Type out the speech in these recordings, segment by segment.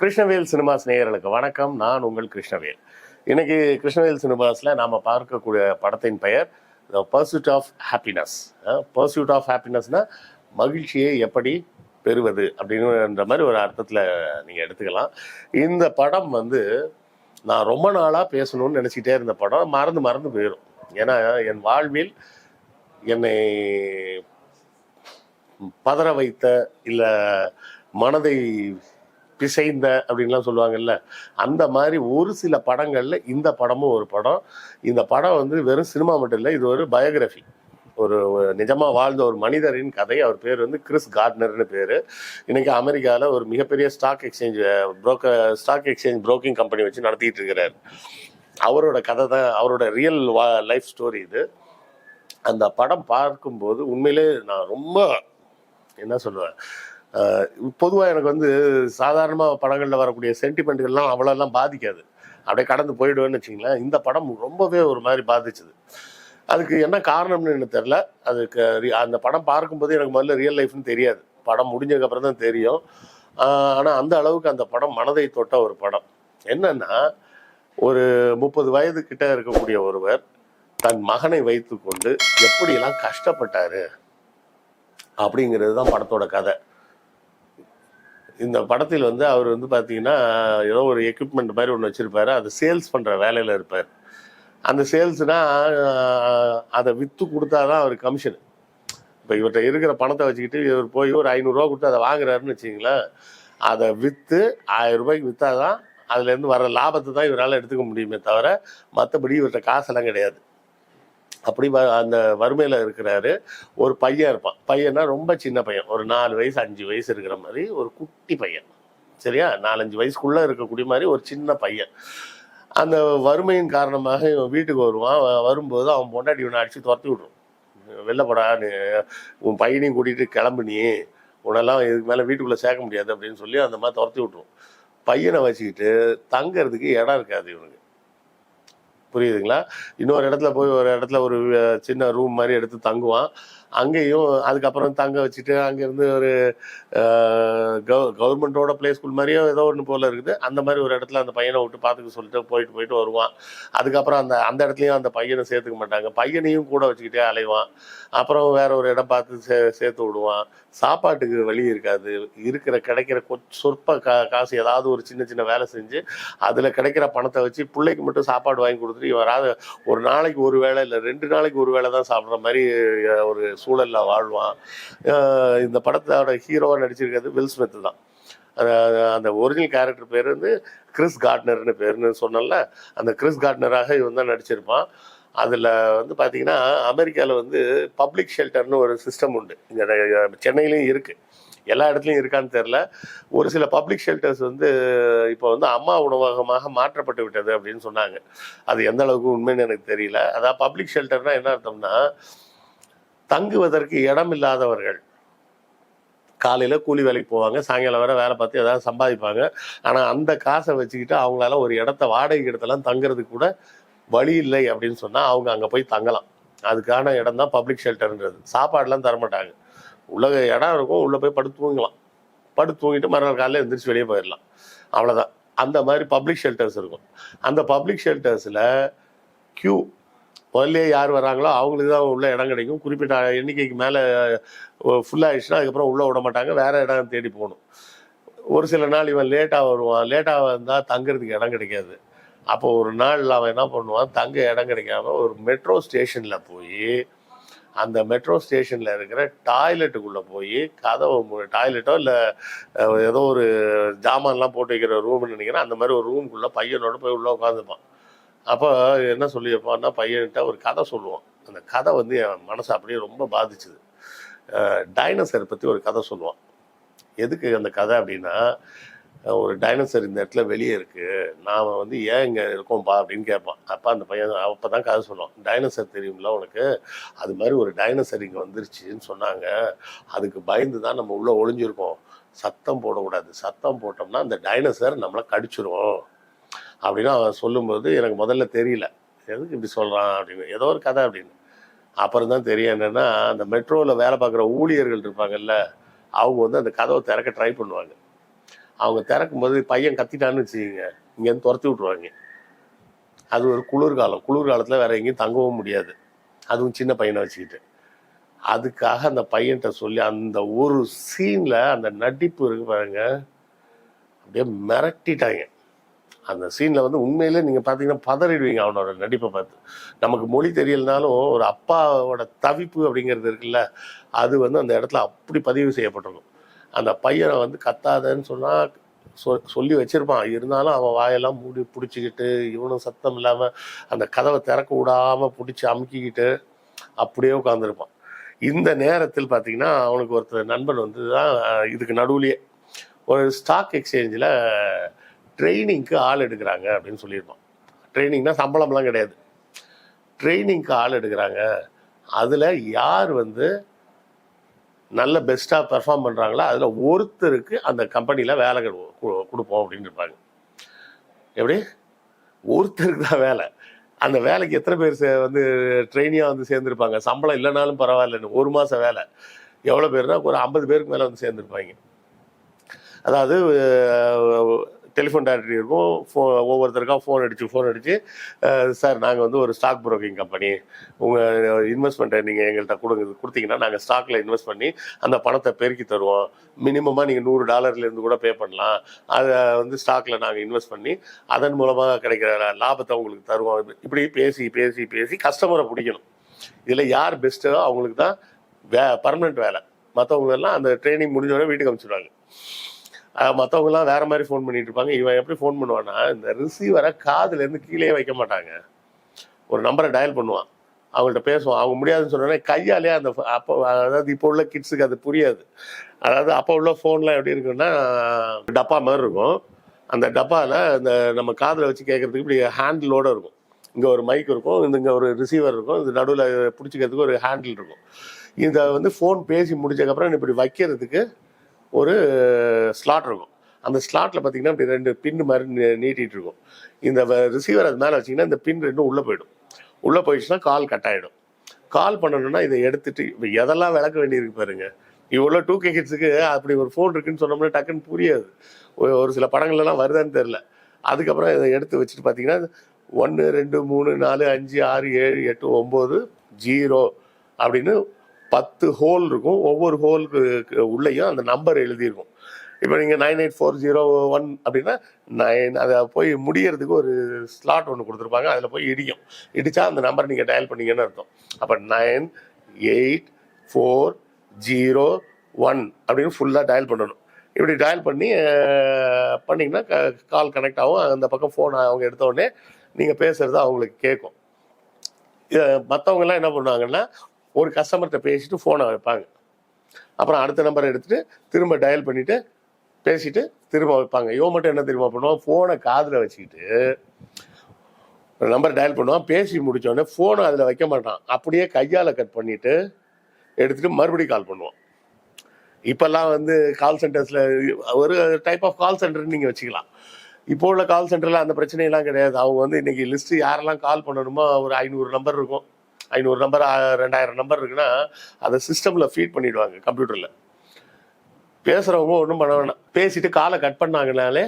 Krishnavel cinemas நேயர்களுக்கு வணக்கம். நான் உங்கள் கிருஷ்ணவேல். இன்னைக்கு கிருஷ்ணவேல் சினிமாஸில் நாம் பார்க்கக்கூடிய படத்தின் பெயர் the pursuit of happiness pursuit of ஹாப்பினஸ்னால் மகிழ்ச்சியை எப்படி பெறுவது அப்படின்ற மாதிரி ஒரு அர்த்தத்தில் நீங்கள் எடுத்துக்கலாம். இந்த படம் வந்து நான் ரொம்ப நாளாக பேசணும்னு நினச்சிக்கிட்டே இருந்த படம் மறந்து மறந்து போயிடும் ஏன்னா என் வாழ்வில் என்னை பதற வைத்த இல்லை மனதை பிசைந்த அப்படின்லாம் சொல்லுவாங்கல்ல அந்த மாதிரி ஒரு சில படங்களில் இந்த படமும் ஒரு படம். இந்த படம் வந்து வெறும் சினிமா மட்டும் இல்லை இது ஒரு பயோகிராஃபி. ஒரு ஒரு நிஜமா வாழ்ந்த ஒரு மனிதரின் கதை. அவர் பேர் வந்து கிறிஸ் கார்ட்னர்னு பேர். இன்னைக்கு அமெரிக்காவில் ஒரு மிகப்பெரிய stock exchange broker stock exchange broking company வச்சு நடத்திட்டு இருக்கிறார். அவரோட கதை தான் அவரோட ரியல் லைஃப் ஸ்டோரி இது. அந்த படம் பார்க்கும்போது உண்மையிலே நான் ரொம்ப என்ன சொல்லுவேன் பொதுவாக எனக்கு வந்து சாதாரணமாக படங்களில் வரக்கூடிய சென்டிமெண்ட்கள்லாம் அவ்வளோலாம் பாதிக்காது. அப்படியே கடந்து போயிடுவேன்னு வச்சிங்களேன் இந்த படம் ரொம்பவே ஒரு மாதிரி பாதிச்சுது. அதுக்கு என்ன காரணம்னு எனக்கு தெரில அதுக்கு அந்த படம் பார்க்கும்போது எனக்கு முதல்ல ரியல் லைஃப்னு தெரியாது. படம் முடிஞ்சதுக்கப்புறம் தான் தெரியும். ஆனால் அந்த அளவுக்கு அந்த படம் மனதை தொட்ட ஒரு படம். என்னன்னா ஒரு முப்பது வயது கிட்ட இருக்கக்கூடிய ஒருவர் தன் மகனை வைத்துக்கொண்டு எப்படியெல்லாம் கஷ்டப்பட்டாரு அப்படிங்கிறது தான் படத்தோட கதை. இந்த படத்தில் வந்து அவர் வந்து பார்த்தீங்கன்னா ஏதோ ஒரு எக்யூப்மெண்ட் மாதிரி ஒன்று வச்சுருப்பாரு. அது சேல்ஸ் பண்ணுற வேலையில் இருப்பார். அந்த சேல்ஸ்னால் அதை விற்று கொடுத்தா தான் அவர் கமிஷன் இப்போ இவர்கிட்ட இருக்கிற பணத்தை வச்சுக்கிட்டு இவர் போய் ஒரு ஐநூறுரூவா கொடுத்து அதை வாங்குறாருன்னு வச்சிங்களேன் அதை விற்று ஆயிரம் ரூபாய்க்கு விற்றா தான் அதுலேருந்து வர லாபத்தை தான் இவரால் எடுத்துக்க முடியுமே தவிர மற்றபடி இவர்கிட்ட காசெல்லாம் கிடையாது. அப்படி வ- அந்த வறுமையில் இருக்கிறாரு. ஒரு பையன் இருப்பான். பையனா ரொம்ப சின்ன பையன். ஒரு நாலு வயசு அஞ்சு வயசு இருக்கிற மாதிரி ஒரு குட்டி பையன். சரியா? நாலஞ்சு வயசுக்குள்ள இருக்கக்கூடிய மாதிரி ஒரு சின்ன பையன். அந்த வறுமையின் காரணமாக இவன் வீட்டுக்கு வருவான். வரும்போது அவன் பொண்டாட்டி இவனை அடிச்சு துரத்தி விட்ரும் வெளிலப்படா நீ உன் பையனையும் கூட்டிகிட்டு கிளம்பு நீ. உன்னெல்லாம் இதுக்கு மேலே வீட்டுக்குள்ளே சேர்க்க முடியாது அப்படின்னு சொல்லி அந்த மாதிரி துரத்தி விட்டுருவோம் பையனை வச்சுக்கிட்டு தங்கிறதுக்கு இடம் இருக்காது இவனுக்கு. புரியுதுங்களா? இன்னொரு இடத்துல போய் ஒரு இடத்துல ஒரு சின்ன ரூம் மாதிரி எடுத்து தங்குவான். அங்கேயும் அதுக்கப்புறம் தங்க வச்சுட்டு அங்கேருந்து ஒரு கவர்மெண்ட்டோட ப்ளே ஸ்கூல் மாதிரியோ ஏதோ ஒன்று போல இருக்குது. அந்த மாதிரி ஒரு இடத்துல அந்த பையனை விட்டு பார்த்துக்க சொல்லிட்டு போயிட்டு போயிட்டு வருவான். அதுக்கப்புறம் அந்த அந்த இடத்துலையும் அந்த பையனை சேர்த்துக்க மாட்டாங்க. பையனையும் கூட வச்சுக்கிட்டே அலைவான். அப்புறம் வேற ஒரு இடம் பார்த்து சே சேர்த்து விடுவான். சாப்பாட்டுக்கு வழி இருக்காது. இருக்கிற கிடைக்கிற கொ சொற்ப கா காசு ஏதாவது ஒரு சின்ன சின்ன வேலை செஞ்சு அதில் கிடைக்கிற பணத்தை வச்சு பிள்ளைக்கு மட்டும் சாப்பாடு வாங்கி கொடுத்துட்டு இவராது ஒரு நாளைக்கு ஒரு வேளை இல்லை ரெண்டு நாளைக்கு ஒரு வேளை தான் சாப்பிட்ற மாதிரி ஒரு சூழலில் வாழ்வான். இந்த படத்தோட ஹீரோவாக நடிச்சிருக்கிறது வில் ஸ்மித் தான். அந்த ஒரிஜினல் கேரக்டர் பேர் வந்து கிறிஸ் கார்ட்னர்னு பேர்னு சொன்னல அந்த கிறிஸ் கார்ட்னராக இவன் தான் நடிச்சிருப்பான். அதில் வந்து பார்த்தீங்கன்னா அமெரிக்காவில் வந்து பப்ளிக் ஷெல்டர்னு ஒரு சிஸ்டம் உண்டு. இங்கே சென்னையிலையும் இருக்குது எல்லா இடத்துலையும் இருக்கான்னு தெரில ஒரு சில பப்ளிக் ஷெல்டர்ஸ் வந்து இப்போ வந்து அம்மா உணவகமாக மாற்றப்பட்டு விட்டது அப்படின்னு சொன்னாங்க. அது எந்த அளவுக்கு உண்மைன்னு எனக்கு தெரியல. அதான் பப்ளிக் ஷெல்டர்னா என்ன அர்த்தம்னா தங்குவதற்கு இடம் இல்லாதவர்கள் காலையில் கூலி வேலைக்கு போவாங்க சாயங்காலம் வரை வேலை பார்த்து ஏதாவது சம்பாதிப்பாங்க. ஆனால் அந்த காசை வச்சுக்கிட்டு அவங்களால ஒரு இடத்த வாடகை இடத்தெல்லாம் தங்குறதுக்கு கூட வழி இல்லை அப்படின்னு சொன்னால் அவங்க அங்கே போய் தங்கலாம். அதுக்கான இடம் தான் பப்ளிக் ஷெல்டர்ன்றது சாப்பாடெலாம் தரமாட்டாங்க. உள்ள இடம் இருக்கும் உள்ளே போய் படுத்து தூங்கலாம். படுத்து தூங்கிட்டு மறுநாள் காலையில் எந்திரிச்சு வெளியே போயிடலாம் அவ்வளோதான் அந்த மாதிரி பப்ளிக் ஷெல்டர்ஸ் இருக்கும். அந்த பப்ளிக் ஷெல்டர்ஸில் க்யூ முதல்ல யார் வராங்களோ அவங்களுக்கு தான் உள்ள இடம் கிடைக்கும். குறிப்பிட்ட எண்ணிக்கைக்கு மேலே ஃபுல்லாகிடுச்சுன்னா அதுக்கப்புறம் உள்ளே விட மாட்டாங்க. வேற இடம் தேடி போகணும். ஒரு சில நாள் இவன் லேட்டாக வருவான். லேட்டாக வந்தால் தங்குறதுக்கு இடம் கிடைக்காது. அப்போ ஒரு நாள் அவன் என்ன பண்ணுவான்? தங்க இடம் கிடைக்காம ஒரு மெட்ரோ ஸ்டேஷனில் போய் அந்த மெட்ரோ ஸ்டேஷனில் இருக்கிற டாய்லெட்டுக்குள்ளே போய் கதவை டாய்லெட்டோ இல்லை ஏதோ ஒரு ஜாமான்லாம் போட்டு வைக்கிற ரூம்னு நினைக்கிறேன். அந்த மாதிரி ஒரு ரூமுக்குள்ளே பையனோட போய் உள்ளே உட்காந்துப்பான் அப்போ என்ன சொல்லியிருப்பான்னா பையன்கிட்ட ஒரு கதை சொல்லுவான். அந்த கதை வந்து என் மனசை அப்படியே ரொம்ப பாதிச்சுது. டைனசரை பற்றி ஒரு கதை சொல்லுவான். எதுக்கு அந்த கதை அப்படின்னா ஒரு டைனோசர் இந்த இடத்துல வெளியே இருக்குது நாம் வந்து ஏன் இங்கே இருக்கோம்ப்பா அப்படின்னு கேட்பான். அப்போ அந்த பையன் அப்போ தான் கதை சொல்லுவான். டைனோசர் தெரியும்ல உனக்கு? அது மாதிரி ஒரு டைனோசர் இங்கே வந்துருச்சுன்னு சொன்னாங்க. அதுக்கு பயந்து தான் நம்ம உள்ளே ஒளிஞ்சிருக்கோம். சத்தம் போடக்கூடாது. சத்தம் போட்டோம்னா அந்த டைனோசர் நம்மளை கடிச்சிரும். அப்படின்னு அவன் சொல்லும்போது எனக்கு முதல்ல தெரியல. எதுக்கு இப்படி சொல்கிறான் அப்படின்னு. ஏதோ ஒரு கதை அப்படின்னு. அப்புறம் தான் தெரியும் என்னென்னா அந்த மெட்ரோவில் வேலை பார்க்குற ஊழியர்கள் இருப்பாங்கல்ல அவங்க வந்து அந்த கதவை திறக்க ட்ரை பண்ணுவாங்க. அவங்க திறக்கும் போது பையன் கத்திட்டான்னு வச்சுக்கோங்க இங்கேருந்து துரத்தி விட்ருவாங்க அது ஒரு குளிர்காலம். குளிர்காலத்தில் வேற எங்கேயும் தங்கவும் முடியாது. அதுவும் சின்ன பையனை வச்சுக்கிட்டு. அதுக்காக அந்த பையன்கிட்ட சொல்லி அந்த ஒரு சீனில் அந்த நடிப்பு இருக்கு பாருங்க அப்படியே மிரட்டிட்டாங்க. அந்த சீனில் வந்து உண்மையிலே நீங்கள் பார்த்தீங்கன்னா பதறிடுவீங்க அவனோட நடிப்பை பார்த்து. நமக்கு மொழி தெரியலனாலும் ஒரு அப்பாவோட தவிப்பு அப்படிங்கிறது இருக்குல்ல அது வந்து அந்த இடத்துல அப்படி பதிவு செய்யப்பட்டிருக்கும். அந்த பையனை வந்து கத்தாதன்னு சொன்னால் சொ சொல்லி வச்சிருப்பான். இருந்தாலும் அவன் வாயெல்லாம் மூடி பிடிச்சிக்கிட்டு இவனும் சத்தம் இல்லாமல் அந்த கதவை திறக்க விடாமல் பிடிச்சி அமுக்கிக்கிட்டு அப்படியே உட்காந்துருப்பான் இந்த நேரத்தில் பார்த்தீங்கன்னா அவனுக்கு ஒருத்தர் நண்பன் வந்து தான் இதுக்கு நடுவுலையே. ஒரு ஸ்டாக் எக்ஸ்சேஞ்சில் ட்ரைனிங்க்கு ஆள் எடுக்கிறாங்க அப்படின்னு சொல்லியிருப்பான் ட்ரைனிங்னா சம்பளம்லாம் கிடையாது. ட்ரைனிங்க்கு ஆள் எடுக்கிறாங்க. அதில் யார் வந்து நல்ல பெஸ்ட்டாக பெர்ஃபார்ம் பண்ணுறாங்களோ அதில் ஒருத்தருக்கு அந்த கம்பெனியில் வேலை கொடுப்போம் அப்படின்னு இருப்பாங்க. எப்படி? ஒருத்தருக்கு தான் வேலை. அந்த வேலைக்கு எத்தனை பேர் சே வந்து ட்ரெயினியாக வந்து சேர்ந்துருப்பாங்க? சம்பளம் இல்லைனாலும் பரவாயில்லன்னு ஒரு மாதம் வேலை. எவ்வளோ பேர்னா ஒரு ஐம்பது பேருக்கு மேலே வந்து சேர்ந்துருப்பாங்க. அதாவது டெலிஃபோன் டைரக்டரி இருக்கும். ஃபோ ஒவ்வொருத்தருக்கா ஃபோன் அடித்து ஃபோன் அடித்து சார் நாங்கள் வந்து ஒரு ஸ்டாக் புரோக்கிங் கம்பெனி உங்கள் இன்வெஸ்ட்மெண்ட்டை நீங்கள் எங்கள்கிட்ட கொடுங்க கொடுத்தீங்கன்னா நாங்கள் ஸ்டாக்கில் இன்வெஸ்ட் பண்ணி அந்த பணத்தை பெருக்கி தருவோம். மினிமமாக நீங்கள் நூறு டாலர்லேருந்து கூட பே பண்ணலாம். அதை வந்து ஸ்டாக்கில் நாங்கள் இன்வெஸ்ட் பண்ணி அதன் மூலமாக கிடைக்கிற லாபத்தை உங்களுக்கு தருவோம். இப்படி பேசி பேசி பேசி கஸ்டமரை பிடிக்கணும். இதில் யார் பெஸ்ட்டோ அவங்களுக்கு தான் வே பர்மனெண்ட் வேலை. மற்றவங்களெல்லாம் அந்த ட்ரைனிங் முடிஞ்ச வீட்டுக்கு அனுப்பிச்சிடுவாங்க. மற்றவங்கலாம் வேற மாதிரி ஃபோன் பண்ணிட்டு இருப்பாங்க. இவன் எப்படி ஃபோன் பண்ணுவான்னா இந்த ரிசீவரை காதுலேருந்து கீழே வைக்க மாட்டாங்க. ஒரு நம்பரை டயல் பண்ணுவான். அவங்கள்ட்ட பேசுவான். அவங்க முடியாதுன்னு சொன்னோன்னே கையாலே அந்த அப்போ அதாவது இப்போ உள்ள கிட்ஸுக்கு அது புரியாது. அதாவது அப்போ உள்ள ஃபோன்லாம் எப்படி இருக்குன்னா டப்பா மாதிரி இருக்கும். அந்த டப்பாவில் இந்த நம்ம காதில் வச்சு கேட்கறதுக்கு இப்படி ஹேண்டிலோட இருக்கும். இங்கே ஒரு மைக் இருக்கும் இந்த இங்கே ஒரு ரிசீவர் இருக்கும் இது நடுவில் பிடிச்சிக்கிறதுக்கு ஒரு ஹேண்டில் இருக்கும். இதை வந்து ஃபோன் பேசி முடிச்சதுக்கப்புறம் இப்படி வைக்கிறதுக்கு ஒரு ஸ்லாட் இருக்கும். அந்த ஸ்லாட்டில் பார்த்தீங்கன்னா இப்படி ரெண்டு பின் மாதிரி நீட்டிகிட்டு இருக்கும். இந்த ரிசீவர் அது மேலே வச்சிங்கன்னா இந்த பின் ரெண்டும் உள்ளே போயிடும். உள்ளே போயிடுச்சுன்னா கால் கட் ஆகிடும் கால் பண்ணணும்னா இதை எடுத்துட்டு இப்போ எதெல்லாம் விளக்க வேண்டியிருக்கு பாருங்க. இவ்வளோ டூ கே கிட்ஸுக்கு அப்படி ஒரு ஃபோன் இருக்குன்னு சொன்னோம்னா டக்குன்னு புரியாது. ஒரு- ஒரு சில படங்கள்லாம் வருதான்னு தெரில அதுக்கப்புறம் இதை எடுத்து வச்சுட்டு பார்த்தீங்கன்னா ஒன்று ரெண்டு மூணு நாலு அஞ்சு ஆறு ஏழு எட்டு ஒம்பது ஜீரோ அப்படின்னு பத்து ஹோல் இருக்கும். ஒவ்வொரு ஹோலுக்கு உள்ளேயும் அந்த நம்பர் எழுதியிருக்கும். இப்போ நீங்கள் nine eight four zero one அப்படின்னா நைன் அதை போய் முடியறதுக்கு ஒரு ஸ்லாட் ஒன்று கொடுத்துருப்பாங்க. அதில் போய் இடிக்கும். இடித்தா அந்த நம்பர் நீங்கள் டயல் பண்ணீங்கன்னு அர்த்தம். அப்போ nine eight four zero one அப்படின்னு ஃபுல்லாக டயல் பண்ணணும். இப்படி டயல் பண்ணி பண்ணிங்கன்னா க கால் கனெக்ட் ஆகும். அந்த பக்கம் ஃபோன் அவங்க எடுத்த உடனே நீங்கள் பேசுகிறது அவங்களுக்கு கேட்கும். மற்றவங்கெல்லாம் என்ன பண்ணுவாங்கன்னா ஒரு கஸ்டமர்கிட்ட பேசிட்டு ஃபோனை வைப்பாங்க. அப்புறம் அடுத்த நம்பரை எடுத்துட்டு திரும்ப டயல் பண்ணிட்டு பேசிட்டு திரும்ப வைப்பாங்க. இவன் மட்டும் என்ன தெரியுமா பண்ணுவான்? ஃபோனை காதில் வச்சுக்கிட்டு ஒரு நம்பர் டயல் பண்ணுவான். பேசி முடித்தோடனே ஃபோனை அதில் வைக்க மாட்டான். அப்படியே கையால் கட் பண்ணிட்டு எடுத்துட்டு மறுபடியும் கால் பண்ணுவான். இப்போல்லாம் வந்து கால் சென்டர்ஸில் ஒரு டைப் ஆஃப் கால் சென்டர்னு நீங்கள் வச்சுக்கலாம். இப்போ உள்ள கால் சென்டரில் அந்த பிரச்சனையெல்லாம் கிடையாது. அவங்க வந்து இன்னைக்கு லிஸ்ட்டு யாரெல்லாம் கால் பண்ணணுமோ ஒரு ஐநூறு நம்பர் இருக்கும். ஐநூறு நம்பர் ரெண்டாயிரம் நம்பர் இருக்குன்னா அதை சிஸ்டமில் ஃபீட் பண்ணிவிடுவாங்க கம்ப்யூட்டரில் பேசுகிறவங்க ஒன்றும் பண்ண வேணாம். பேசிட்டு காலை கட் பண்ணாங்கனாலே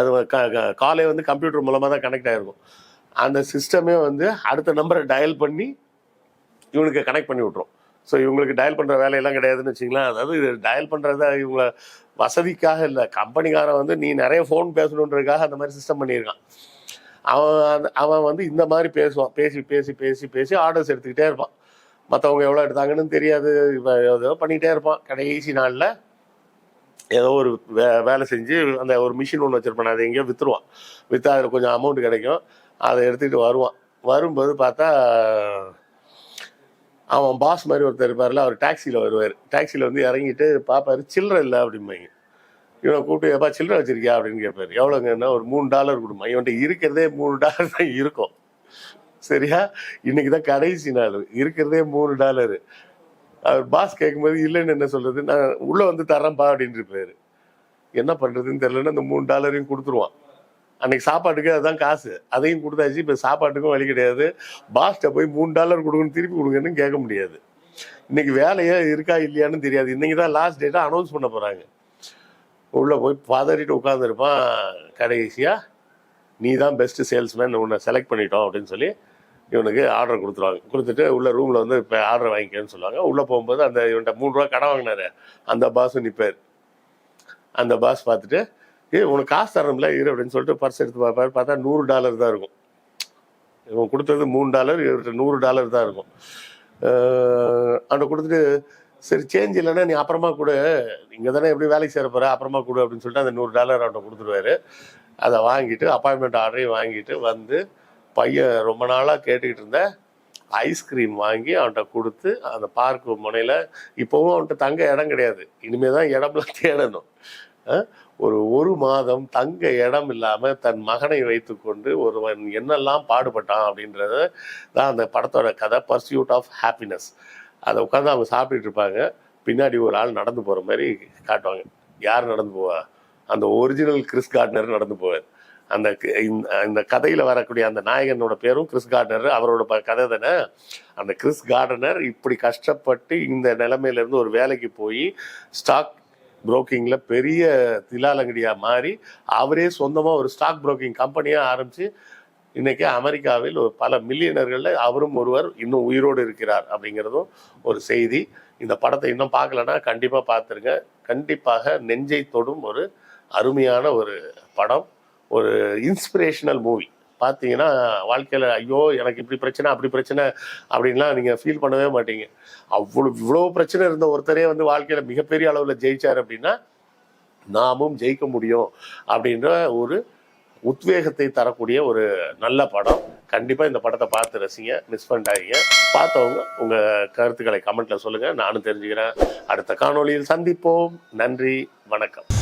அது க காலே வந்து கம்ப்யூட்டர் மூலமாக தான் கனெக்ட் ஆகிருக்கும் அந்த சிஸ்டமே வந்து அடுத்த நம்பரை டயல் பண்ணி இவனுக்கு கனெக்ட் பண்ணி விட்ரும் ஸோ இவங்களுக்கு டயல் பண்ணுற வேலையெல்லாம் கிடையாதுன்னு வச்சிங்களேன் அதாவது இது டயல் பண்ணுறத இவங்கள வசதிக்காக இல்லை. கம்பெனிக்காரன் வந்து நீ நிறைய ஃபோன் பேசணுன்றதுக்காக அந்த மாதிரி சிஸ்டம் பண்ணியிருக்கான். அவன் அந்த- அவன் வந்து இந்த மாதிரி பேசுவான். பேசி பேசி பேசி பேசி ஆர்டர்ஸ் எடுத்துக்கிட்டே இருப்பான். மற்றவங்க எவ்வளோ எடுத்தாங்கன்னு தெரியாது. இப்போ ஏதோ பண்ணிகிட்டே இருப்பான். கடைசி நாளில் ஏதோ ஒரு வே வேலை செஞ்சு அந்த ஒரு மிஷின் ஒன்று வச்சுருப்பான். அதை எங்கேயோ விற்றுருவான் விற்றா அதில் கொஞ்சம் அமௌண்ட் கிடைக்கும். அதை எடுத்துக்கிட்டு வருவான். வரும்போது பார்த்தா அவன் பாஸ் மாதிரி ஒருத்தர் இருப்பார்ல அவர் டாக்ஸியில் வருவார். டாக்ஸியில் வந்து இறங்கிட்டு பார்ப்பாரு சில்லற இல்லை அப்படிம்பாங்க. இவனை கூப்பிட்டு எப்பா சில்லறை வச்சிருக்கியா? அப்படின்னு கேட்பாரு எவ்வளோங்கன்னா ஒரு மூணு டாலர் கொடுமா இவன்ட்ட இருக்கிறதே மூணு டாலர் தான் இருக்கும். சரியா? இன்னைக்கு தான் கடைசி நாள். இருக்கிறதே மூணு டாலரு அவர் பாஸ் கேட்கும்போது இல்லைன்னு என்ன சொல்றது? நான் உள்ள வந்து தரேன்ப்பா அப்படின்ட்டு இருப்பாரு. என்ன பண்றதுன்னு தெரியலன்னு அந்த மூணு டாலரையும் கொடுத்துருவான். அன்னைக்கு சாப்பாட்டுக்கு அதுதான் காசு. அதையும் கொடுத்தாச்சு. இப்போ சாப்பாட்டுக்கும் வழி கிடையாது. பாஸ்ட்டை போய் மூணு டாலர் கொடுங்கன்னு திருப்பி கொடுங்கன்னு கேட்க முடியாது. இன்னைக்கு வேலையே இருக்கா இல்லையான்னு தெரியாது. இன்னைக்கு தான் லாஸ்ட் டேட்டாக அனௌன்ஸ் பண்ண போகிறாங்க உள்ளே போய் பதறிட்டு உட்காந்துருப்பான் கடைசியாக நீ தான் பெஸ்ட்டு சேல்ஸ்மேன் உன்னை செலக்ட் பண்ணிட்டோம் அப்படின்னு சொல்லி இவனுக்கு ஆர்டர் கொடுத்துருவாங்க. கொடுத்துட்டு உள்ள ரூமில் வந்து இப்போ ஆர்டர் வாங்கிக்கன்னு சொல்லுவாங்க. உள்ளே போகும்போது அந்த இவன்கிட்ட மூணு ரூபா கடை வாங்கினாரு. அந்த பாஸும் நிற்பார் அந்த பாஸ் பார்த்துட்டு ஏ உனக்கு காசு தரணும்ல இரு அப்படின்னு சொல்லிட்டு பர்ஸ் எடுத்து பார்ப்பாரு பார்த்தா நூறு டாலர் தான் இருக்கும். இவன் கொடுத்தது மூணு டாலர் இவர்கிட்ட நூறு டாலர் தான் இருக்கும். அவன் கொடுத்துட்டு சரி சேஞ்ச் இல்லைன்னா நீ அப்புறமா கொடு. இங்கே தானே எப்படி வேலைக்கு சேர போகிற அப்புறமா கொடு அப்படின்னு சொல்லிட்டு அந்த நூறு டாலர் அவன்கிட்ட கொடுத்துருவாரு அதை வாங்கிட்டு அப்பாயின்மெண்ட் ஆர்டரையும் வாங்கிட்டு வந்து பையன் ரொம்ப நாளாக கேட்டுக்கிட்டு இருந்த ஐஸ்கிரீம் வாங்கி அவன்கிட்ட கொடுத்து அந்த பார்க் முனையில் இப்போவும் அவன்கிட்ட தங்க இடம் கிடையாது. இனிமேல் தான் இடம்லாம் தேடணும். ஒரு ஒரு மாதம் தங்க இடம் இல்லாமல் தன் மகனை வைத்துக்கொண்டு ஒருவன் என்னெல்லாம் பாடுபட்டான் அப்படின்றத தான் அந்த படத்தோட கதை பர்சியூட் ஆஃப் ஹாப்பினஸ் அதை உட்காந்து அவங்க சாப்பிட்டுட்டு இருப்பாங்க. பின்னாடி ஒரு ஆள் நடந்து போகிற மாதிரி காட்டுவாங்க. யார் நடந்து போவா? அந்த ஒரிஜினல் கிறிஸ் கார்ட்னர் நடந்து போவார். அந்த க- இந்த- கதையில் வரக்கூடிய அந்த நாயகனோட பேரும் கிறிஸ் கார்டனர் அவரோட ப- கதை தானே? அந்த கிறிஸ் கார்டனர் இப்படி கஷ்டப்பட்டு இந்த நிலமையிலேருந்து ஒரு வேலைக்கு போய் ஸ்டாக் புரோக்கிங்கில் பெரிய திலாலங்கடியாக மாறி அவரே சொந்தமாக ஒரு ஸ்டாக் புரோக்கிங் கம்பெனியாக ஆரம்பித்து இன்னைக்கு அமெரிக்காவில் ஒரு பல மில்லியனர்களில் அவரும் ஒருவர் இன்னும் உயிரோடு இருக்கிறார் அப்படிங்கிறதும் ஒரு செய்தி. இந்த படத்தை இன்னும் பார்க்கலன்னா கண்டிப்பாக பார்த்துருங்க. கண்டிப்பாக நெஞ்சை தொடும் ஒரு அருமையான ஒரு படம். ஒரு இன்ஸ்பிரேஷனல் மூவி பார்த்தீங்கன்னா வாழ்க்கையில் ஐயோ எனக்கு இப்படி பிரச்சனை அப்படி பிரச்சனை அப்படின்லாம் நீங்கள் ஃபீல் பண்ணவே மாட்டீங்க. அவ்வளோ இவ்வளோ பிரச்சனை இருந்த ஒருத்தரே வந்து வாழ்க்கையில் மிகப்பெரிய அளவில் ஜெயிச்சார் அப்படின்னா நாமும் ஜெயிக்க முடியும் அப்படின்ற ஒரு உத்வேகத்தை தரக்கூடிய ஒரு நல்ல படம். கண்டிப்பாக இந்த படத்தை பார்த்து ரசிங்க மிஸ் பண்ணிட்டாதீங்க பார்த்தவங்க உங்கள் கருத்துக்களை கமெண்ட்டில் சொல்லுங்கள் நானும் தெரிஞ்சுக்கிறேன். அடுத்த காணொளியில் சந்திப்போம். நன்றி வணக்கம்.